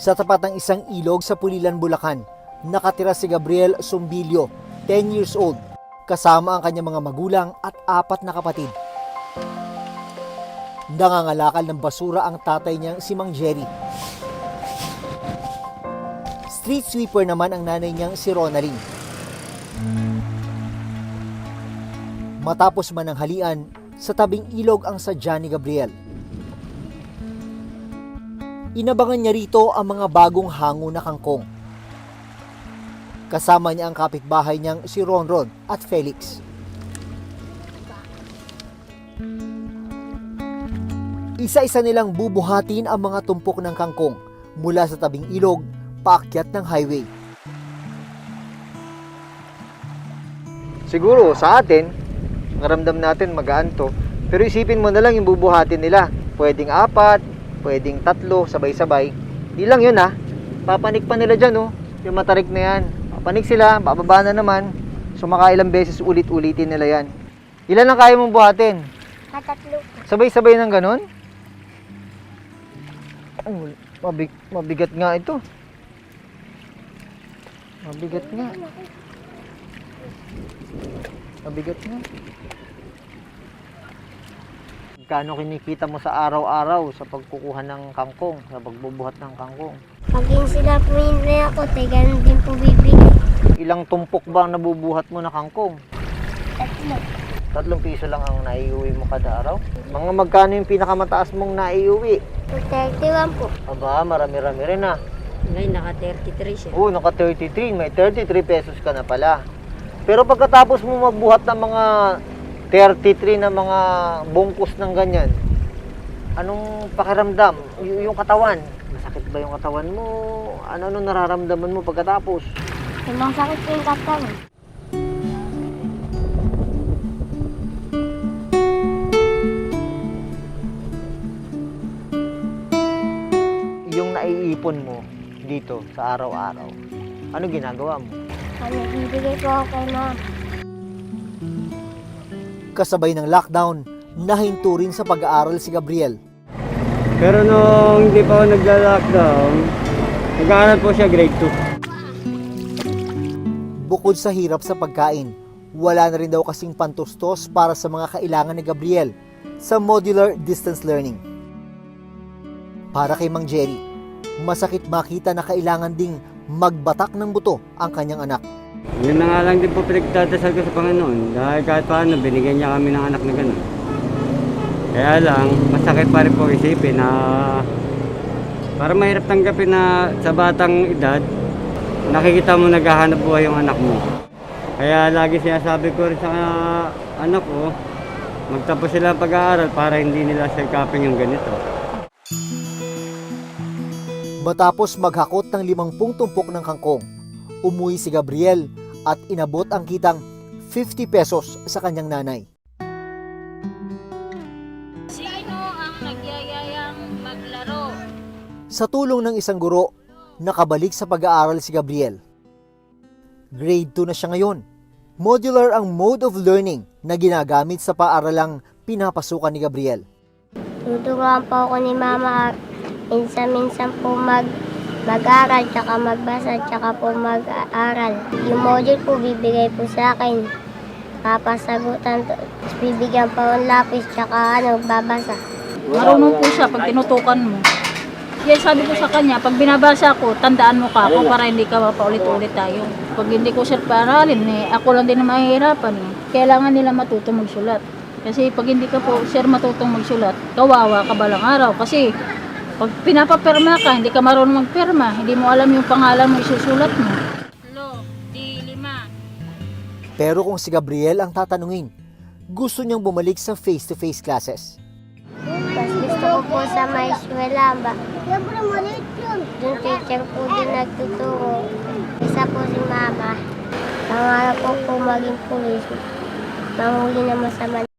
Sa tapat ng isang ilog sa Pulilan, Bulacan, nakatira si Gabriel Sumbilio, 10 years old, kasama ang kanyang mga magulang at apat na kapatid. Nangangalakal ng basura ang tatay niyang si Mang Jerry. Street sweeper naman ang nanay niyang si Ronaldin. Matapos man ang halian, sa tabing ilog ang sadya ni Gabriel. Inabangan niya rito ang mga bagong hango na kangkong. Kasama niya ang kapitbahay niyang si Ronron at Felix. Isa-isa nilang bubuhatin ang mga tumpok ng kangkong mula sa tabing ilog paakyat ng highway. Siguro sa atin, naramdam natin magaan to. Pero isipin mo na lang yung bubuhatin nila. Pwedeng apat, pwedeng tatlo, sabay-sabay. Di lang yun ha. Papanik pa nila dyan oh. Yung matarik na yan. Papanik sila, bababa na naman. So makailang beses ulit-ulitin nila yan. Ilan ang kaya mong buhatin? Katatlo. Sabay-sabay ng ganun? Oh, mabig mabigat nga ito. Mabigat nga. Mabigat nga. Kano kinikita mo sa araw-araw sa pagkukuha ng kangkong, sa pagbubuhat ng kangkong? Yun sila po hindi ako, te, ganun din po bibigay. Ilang tumpok ba ang nabubuhat mo na kangkong? Tatlo. Tatlong piso lang ang naiuwi mo kada araw? Mga magkano yung pinakamataas mong naiuwi? 31 po. Aba, marami-rami rin ah. Ngayon, naka 33 siya. Oo, naka 33. May 33 pesos ka na pala. Pero pagkatapos mo magbuhat ng mga 33 na mga bungkus ng ganyan, anong pakiramdam? Y- yung katawan, masakit ba yung katawan mo? Ano-ano nararamdaman mo pagkatapos? Limang sakit po yung katawan. Yung naiipon mo dito sa araw-araw, ano ginagawa mo? Ano, bibigay ako kay mama. Kasabay ng lockdown, nahinto rin sa pag-aaral si Gabriel. Pero nung hindi pa ako nagla-lockdown, nag-aaral po siya grade 2. Bukod sa hirap sa pagkain, wala na rin daw kasing pantustos para sa mga kailangan ni Gabriel sa modular distance learning. Para kay Mang Jerry, masakit makita na kailangan ding magbatak ng buto ang kanyang anak. Yun na nga lang din po pinagdadasal ko sa Panginoon dahil kahit paano binigyan niya kami ng anak na gano'n. Kaya lang, masakit pa rin po isipin na para mahirap tanggapin na sa batang edad, nakikita mo naghahanap buhay yung anak mo. Kaya lagi sinasabi ko rin sa anak ko, magtapos sila pag-aaral para hindi nila sikapin yung ganito. Matapos maghakot ng limampung tumpok ng kangkong, umuwi si Gabriel at inabot ang kitang 50 pesos sa kanyang nanay. Sino ang nagyayayang maglaro? Sa tulong ng isang guro, nakabalik sa pag-aaral si Gabriel. Grade 2 na siya ngayon. Modular ang mode of learning na ginagamit sa paaralang pinapasukan ni Gabriel. Tuturuan po ako ni mama minsan-minsan po mag mag-aral, tsaka magbasa, tsaka po mag-aaral. Yung module po bibigay po sa akin. Papasagutan, bibigyan pa ng lapis, tsaka ano, babasa. Marunong po siya pag tinutukan mo. Kaya sabi ko sa kanya, pag binabasa ko, tandaan mo ka ako para hindi ka mapaulit-ulit tayo. Pag hindi ko siya paaralin, eh, ako lang din na mahihirapan. Eh. Kailangan nila matuto magsulat. Kasi pag hindi ka po sir matutong magsulat, kawawa ka balang araw. Kasi pag pinapapirma ka, hindi ka marunong magpirma, hindi mo alam yung pangalan mo isusulat mo. Lo, di lima. Pero kung si Gabriel ang tatanungin, gusto niyang bumalik sa face-to-face classes. Tapos gusto ko po sa may eskwela ba? Yung teacher po din nagtuturo. Isa po si mama. Pangarap ko po maging pulis. Mahuli na masama